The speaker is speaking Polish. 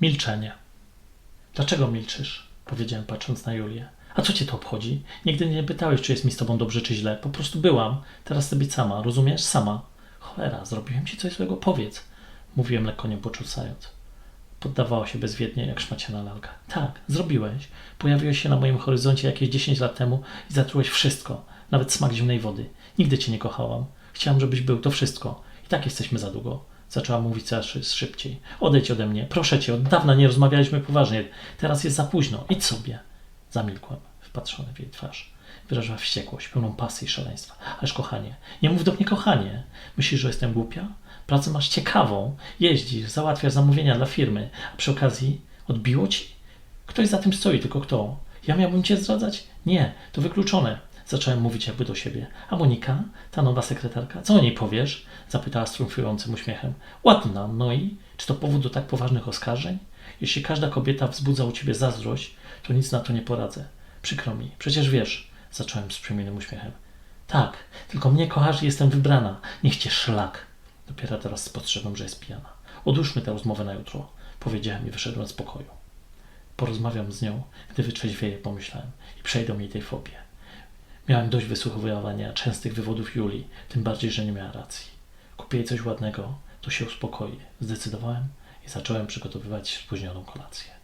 Milczenie. Dlaczego milczysz? Powiedziałem, patrząc na Julię. A co cię to obchodzi? Nigdy nie pytałeś, czy jest mi z tobą dobrze, czy źle. Po prostu byłam. Teraz być sama. Rozumiesz? Sama. Cholera, zrobiłem ci coś złego. Powiedz. Mówiłem lekko nie poczucając. Poddawała się bezwiednie, jak szmaciana lalka. Tak, zrobiłeś. Pojawiłeś się na moim horyzoncie jakieś 10 lat temu i zatrułeś wszystko. Nawet smak zimnej wody. Nigdy cię nie kochałam. Chciałam, żebyś był. To wszystko. I tak jesteśmy za długo. Zaczęła mówić coraz szybciej. Odejdź ode mnie. Proszę cię, od dawna nie rozmawialiśmy poważnie. Teraz jest za późno. Idź sobie. Zamilkłem, wpatrzony w jej twarz. Wyrażała wściekłość, pełną pasji i szaleństwa. Ależ kochanie, nie mów do mnie kochanie. Myślisz, że jestem głupia? Pracę masz ciekawą. Jeździsz, załatwiasz zamówienia dla firmy, a przy okazji odbiło ci? Ktoś za tym stoi, tylko kto? Ja miałbym cię zdradzać? Nie, to wykluczone. Zacząłem mówić jakby do siebie. A Monika, ta nowa sekretarka, co o niej powiesz? Zapytała z triumfującym uśmiechem. Ładna, no i? Czy to powód do tak poważnych oskarżeń? Jeśli każda kobieta wzbudza u ciebie zazdrość, to nic na to nie poradzę. Przykro mi, przecież wiesz, zacząłem z przemiennym uśmiechem. Tak, tylko mnie kochasz i jestem wybrana. Niech cię szlak. Dopiero teraz spostrzegłem, że jest pijana. Odłóżmy tę rozmowę na jutro, powiedziałem i wyszedłem z pokoju. Porozmawiam z nią, gdy wytrzeźwieję, pomyślałem, i przejdą mi tej fobie. Miałem dość wysłuchiwania częstych wywodów Julii, tym bardziej, że nie miała racji. Kupię jej coś ładnego, to się uspokoi. Zdecydowałem i zacząłem przygotowywać spóźnioną kolację.